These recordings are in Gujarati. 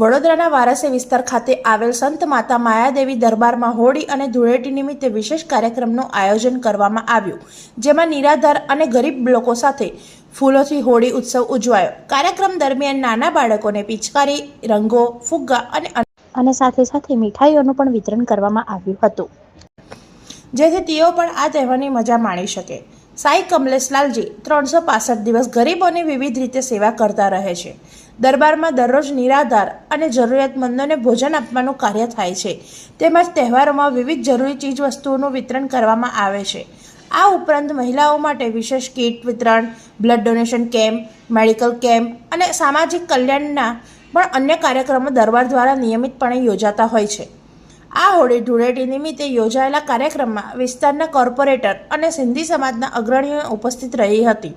વડોદરાના વારાસી વિસ્તાર ખાતે આવેલ સંત માતા માયાદેવી દરબારમાં હોળી અને ધૂળેટી નિમિત્તે વિશેષ કાર્યક્રમનું આયોજન કરવામાં આવ્યું જેમાં નિરાધાર અને ગરીબ લોકો સાથે ફૂલોથી હોળી ઉત્સવ ઉજવાયો કાર્યક્રમ દરમિયાન નાના બાળકોને પિચકારી રંગો ફુગ્ગા અને અને સાથે સાથે મીઠાઈઓનું પણ વિતરણ કરવામાં આવ્યું હતું જેથી તેઓ પણ આ તહેવારની મજા માણી શકે સાઈ કમલેશ લાલજી ત્રણસો દિવસ ગરીબોની વિવિધ રીતે સેવા કરતા રહે છે દરબારમાં દરરોજ નિરાધાર અને જરૂરિયાતમંદોને ભોજન આપવાનું કાર્ય થાય છે તેમજ તહેવારોમાં વિવિધ જરૂરી ચીજવસ્તુઓનું વિતરણ કરવામાં આવે છે આ ઉપરાંત મહિલાઓ માટે વિશેષ કીટ વિતરણ blood donation camp medical camp અને સામાજિક કલ્યાણના પણ અન્ય કાર્યક્રમો દરબાર દ્વારા નિયમિતપણે યોજાતા હોય છે આ હોળી ધૂળેટી નિમિત્તે યોજાયેલા કાર્યક્રમમાં વિસ્તારના કોર્પોરેટર અને સિંધી સમાજના અગ્રણીઓ ઉપસ્થિત રહી હતી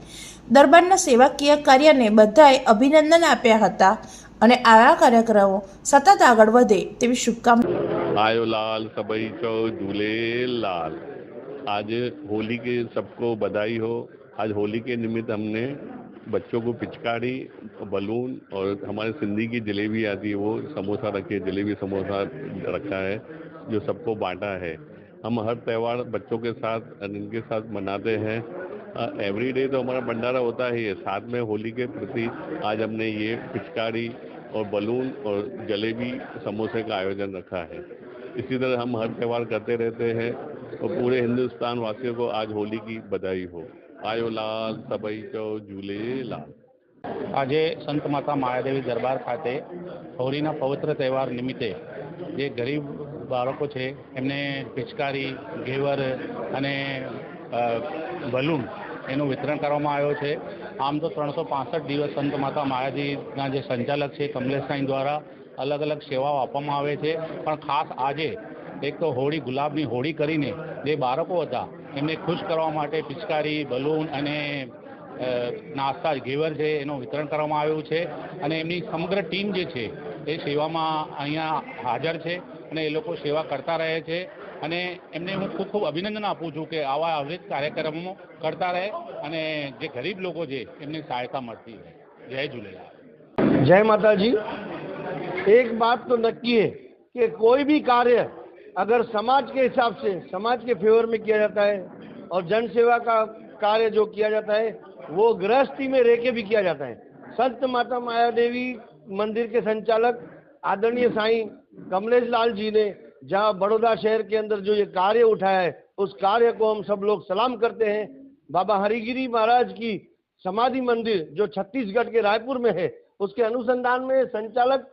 दरबार सेवाकीय कार्य ने बधाए अभिनंदन आप અને આવા કાર્યક્રમો સતત આગળ आज होली के सबको बधाई हो आज होली के निमित्त हमने बच्चों को पिचकारी बलून और हमारे सिंधी की जलेबी आती है वो समोसा रखे जलेबी समोसा रखा है जो सबको बांटा है हम हर त्यौहार बच्चों के साथ इनके साथ मनाते हैं અવરીડે તો અમારું મંડારા હોતા હે સાથ મે હોલી કે પ્રસિદ આજ હમણે યે પિછકારી ઓર બલૂન ઓર જલેબી સમોસે કા આયોજન રખા હે ઇસી તરહ હમ મહાત્સવાર karte rehte હે ઓર પૂરે હિન્દુસ્તાન વાસીઓ કો આજ હોલી કી બધાઈ હો આયો લા સબઈ ચો જુલેલા આજે સંત માતા માયા દેવી દરબાર ખાતે હોરીના પવિત્ર સેવાર નિમિત્તે જે ગરીબ બારોકો છે એમને પિછકારી ઘેવર અને બલૂન એનું વિતરણ કરવામાં આવ્યું છે આમ તો ત્રણસો પાંસઠ દિવસ સંત માતા મહારાજીના જે સંચાલક છે કમલેશ સાંઈ દ્વારા અલગ અલગ સેવાઓ આપવામાં આવે છે પણ ખાસ આજે એક તો હોળી ગુલાબની હોળી કરીને જે બાળકો હતા એમને ખુશ કરવા માટે પિચકારી બલૂન અને નાસ્તા ઘેવર છે એનું વિતરણ કરવામાં આવ્યું છે અને એમની સમગ્ર ટીમ જે છે એ સેવામાં અહીંયા હાજર છે અને એ લોકો સેવા કરતા રહે છે અને એમને હું ખૂબ ખૂબ અભિનંદન આપું છું કે આવા આવાજ કાર્યક્રમો કરતા રહે અને જે ગરીબ લોકો છે એમને સહાયતા મળતી રહે જય ઝુલેલા જય માતાજી એક વાત તો નક્કી છે કે કોઈ ભી કાર્ય જો સમાજ કે હિસાબ સે સમાજ કે ફેવર મે કિયા જાતા હે ઓર જનસેવા કા કાર્ય જો કિયા જાતા હે વો ગ્રસ્ટી મે રહે કે ભી કિયા જાતા હે સંત માતા માયા દેવી મંદિર કે સંચાલક આદરણીય સાઈ કમલેશલાલજી ને जहाँ बड़ौदा शहर के अंदर जो ये कार्य उठा है उस कार्य को हम सब लोग सलाम करते हैं बाबा हरिगिरी महाराज की समाधि मंदिर जो छत्तीसगढ़ के रायपुर में है उसके अनुसंधान में संचालक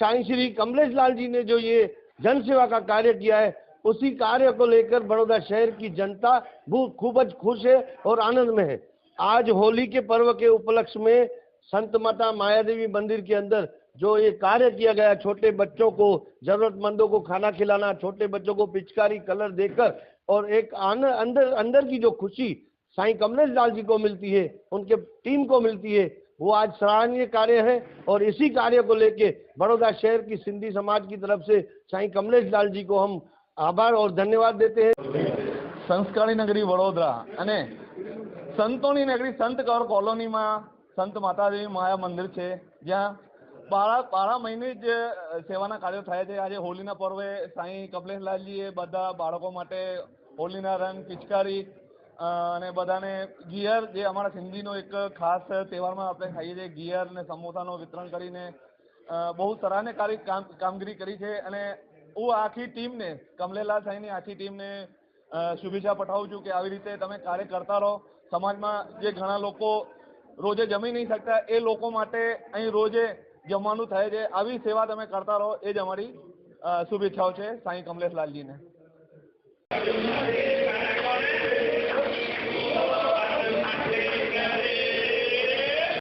साई श्री कमलेश लाल जी ने जो ये जन सेवा का कार्य किया है उसी कार्य को लेकर बड़ौदा शहर की जनता खूब खुश है और आनंद में है आज होली के पर्व के उपलक्ष्य में संत माता माया देवी मंदिर के अंदर जो ये कार्य किया गया छोटे बच्चों को जरूरतमंदों को खाना खिलाना छोटे बच्चों को पिचकारी कलर देकर और एक आन, अंदर अंदर की जो खुशी साईं कमलेश लाल जी को मिलती है उनके टीम को मिलती है वो आज सराहनीय कार्य है और इसी कार्य को लेके बड़ौदा शहर की सिंधी समाज की तरफ से साईं कमलेश लाल जी को हम આભાર ઓર ધન્યવાદ દેતે હૈ સંસ્કારી નગરી संतोनी नगरी संत कौर कॉलोनी કૌર संत माता देवी माया मंदिर है ज्या બારા બારા મહિને જ સેવાના કાર્યો થયા છે આજે હોલીના પર્વે સાંઈ એ બધા બાળકો માટે હોલીના રંગ પિચકારી અને બધાને ગિયર જે અમારા સિંધીનો એક ખાસ તહેવારમાં આપણે ખાઈએ છીએ ગિયર ને સમોસાનો વિતરણ કરીને બહુ સરાહનકારી કામગીરી કરી છે અને હું આખી ટીમને કમલેલાલ સાંઈની આખી ટીમને શુભેચ્છા પઠાવું છું કે આવી રીતે તમે કાર્ય કરતા રહો સમાજમાં જે ઘણા લોકો રોજે જમી નહીં શકતા એ લોકો માટે અહીં રોજે જમવાનું થાય છે આવી સેવા તમે કરતા રહો એ જ અમારી શુભેચ્છાઓ છે સાંઈ કમલેશ લાલજીને